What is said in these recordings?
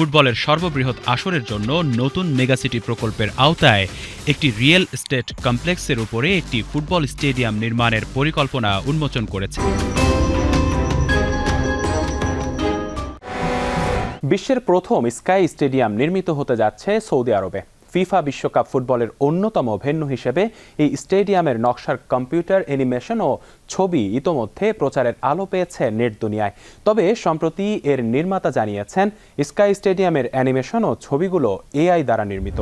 ফুটবলের সর্ববৃহৎ আসরের জন্য নতুন মেগাসিটি প্রকল্পের আওতায় একটি রিয়েল এস্টেট কমপ্লেক্সের উপরে একটি ফুটবল স্টেডিয়াম নির্মাণের পরিকল্পনা উন্মোচন করেছে। বিশ্বের প্রথম স্কাই স্টেডিয়াম নির্মিত হতে যাচ্ছে সৌদি আরবে। ফিফা বিশ্বকাপ ফুটবলের অন্যতম ভেন্যু হিসেবে এই স্টেডিয়ামের নকশার কম্পিউটার, অ্যানিমেশন ও ছবি ইতোমধ্যে প্রচারের আলো পেয়েছে নেট দুনিয়ায়। তবে সম্প্রতি এর নির্মাতা জানিয়েছেন, স্কাই স্টেডিয়ামের অ্যানিমেশন ও ছবিগুলো এআই দ্বারা নির্মিত।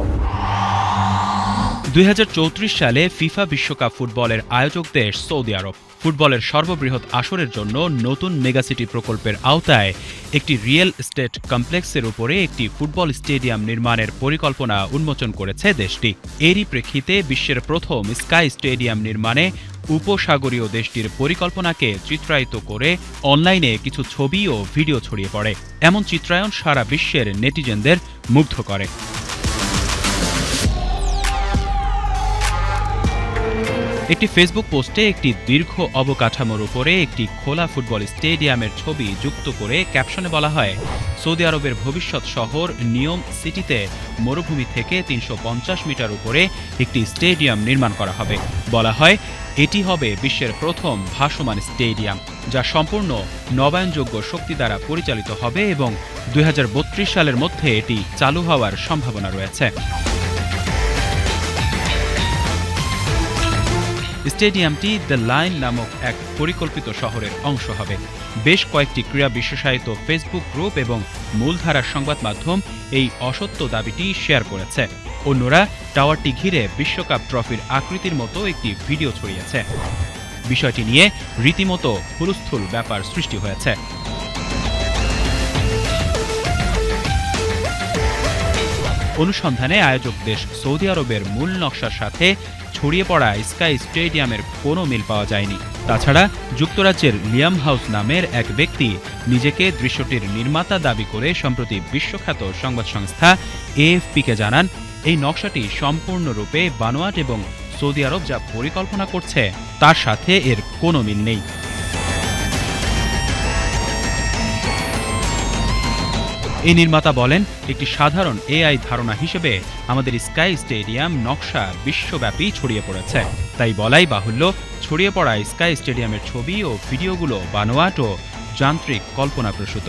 দুই হাজার চৌত্রিশ সালে ফিফা বিশ্বকাপ ফুটবলের আয়োজক দেশ সৌদি আরব। ফুটবলের সর্ববৃহৎ আসরের জন্য নতুন মেগাসিটি প্রকল্পের আওতায় একটি রিয়েল এস্টেট কমপ্লেক্সের উপরে একটি ফুটবল স্টেডিয়াম নির্মাণের পরিকল্পনা উন্মোচন করেছে দেশটি। এরই প্রেক্ষিতে বিশ্বের প্রথম স্কাই স্টেডিয়াম নির্মাণে উপসাগরীয় দেশটির পরিকল্পনাকে চিত্রায়িত করে অনলাইনে কিছু ছবি ও ভিডিও ছড়িয়ে পড়ে। এমন চিত্রায়ন সারা বিশ্বের নেটিজেনদের মুগ্ধ করে। একটি ফেসবুক পোস্টে একটি দীর্ঘ অবকাঠামোর উপরে একটি খোলা ফুটবল স্টেডিয়ামের ছবি যুক্ত করে ক্যাপশনে বলা হয়, সৌদি আরবের ভবিষ্যৎ শহর নিয়ম সিটিতে মরুভূমি থেকে তিনশো পঞ্চাশ মিটার উপরে একটি স্টেডিয়াম নির্মাণ করা হবে। বলা হয়, এটি হবে বিশ্বের প্রথম ভাসমান স্টেডিয়াম, যা সম্পূর্ণ নবায়নযোগ্য শক্তি দ্বারা পরিচালিত হবে এবং দু হাজার বত্রিশ সালের মধ্যে এটি চালু হওয়ার সম্ভাবনা রয়েছে। স্টেডিয়ামটি দ্য লাইন নামক এক পরিকল্পিত শহরের অংশ হবে। বেশ কয়েকটি ক্রীড়া বিশেষায়িত ফেসবুক গ্রুপ এবং মূলধারার সংবাদ মাধ্যম এই অসত্য দাবিটি শেয়ার করেছে। অন্যরা টাওয়ারটি ঘিরে বিশ্বকাপ ট্রফির আকৃতির মতো একটি ভিডিও ছড়িয়েছে। বিষয়টি নিয়ে রীতিমতো হুলস্থুল ব্যাপার সৃষ্টি হয়েছে। অনুসন্ধানে আয়োজক দেশ সৌদি আরবের মূল নকশার সাথে ছড়িয়ে পড়া স্কাই স্টেডিয়ামের কোনো মিল পাওয়া যায়নি। তাছাড়া যুক্তরাজ্যের লিয়াম হাউস নামের এক ব্যক্তি নিজেকে দৃশ্যটির নির্মাতা দাবি করে সম্প্রতি বিশ্বখ্যাত সংবাদ সংস্থা এএফপিকে জানান, এই নকশাটি সম্পূর্ণরূপে বানোয়াট এবং সৌদি আরব যা পরিকল্পনা করছে, তার সাথে এর কোনো মিল নেই। এই নির্মাতা বলেন, একটি সাধারণ এআই ধারণা হিসেবে আমাদের স্কাই স্টেডিয়াম নকশা বিশ্বব্যাপী ছড়িয়ে পড়েছে। তাই বলাই বাহুল্য, ছড়িয়ে পড়া স্কাই স্টেডিয়ামের ছবি ও ভিডিওগুলো বানোয়াট ও যান্ত্রিক কল্পনাপ্রসূত।